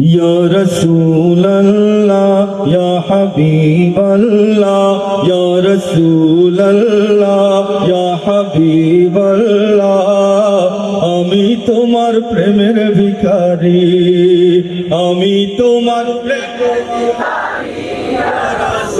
يا رسول الله يا حبيب الله يا رسول الله يا حبيب الله আমি তোমার প্রেমের ভিখারি আমি তোমার প্রেমের ভিখারি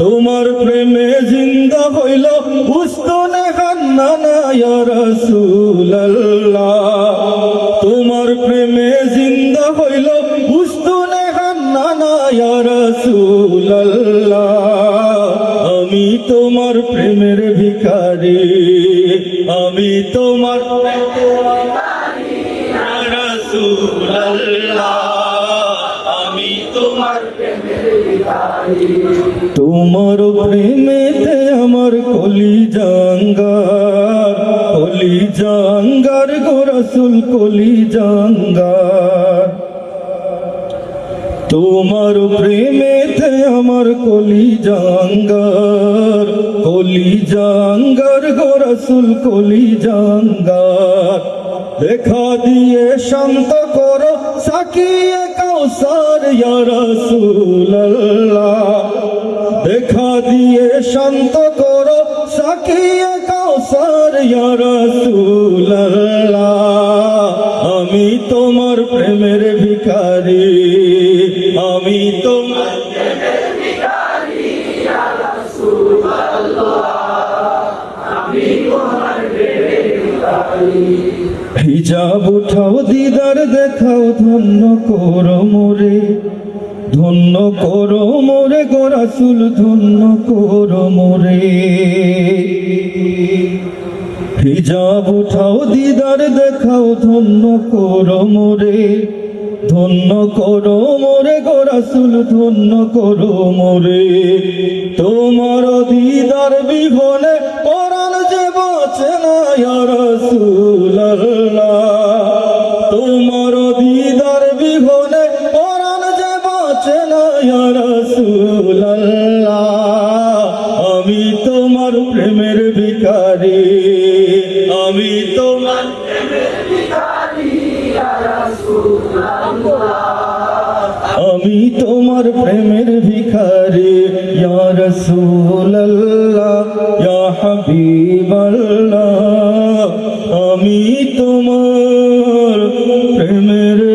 তোমার প্রেমে জিন্দা হইল উস্তনে হান্নানা ইয়া রাসূলুল্লাহ। তোমার প্রেমে জিন্দা হইল উস্তনে হান্নানা ইয়া রাসূলুল্লাহ। আমি তোমার প্রেমের ভিখারি, আমি তোমার ইয়া তোমার প্রেমেতে আমার কলি জাঙ্গার কলি জাঙ্গার গোরসুল কলি জাঙ্গার তোমার প্রেমেতে আমার কলি জাঙ্গার কলি জাঙ্গার গোরসুল কলি জাঙ্গার দেখা দিয়ে শান্ত করো, সাকিয়ে কাউসার ইয়া রেখা দিয়ে শান্ত করো, সাকিয়ে কাউসার রাসূলুল্লাহ। আমি তোমার প্রেমের হিজাব উঠাও, দিদার দেখাও, ধন্য করো মোরে, ধন্য করো মোরে গোরাসুল ধন্য করো মোরে। হিজাব উঠাও, দিদার দেখাও, ধন্য করো মোরে, ধন্য করো মোরে গোরাসুল ধন্য করো মোরে। তোমার দিদার বিহনে পরাণ বাঁচে না তোমার দিদার বিহনে পরাণ যে বাঁচে না আমি তোমার প্রেমের ভিখারি আমি তোমার আমি তোমার প্রেমের ভিখারি ইয়া রাসূলুল্লাহ। ইয়া হবিবল্লা আমি তোমার প্রেমের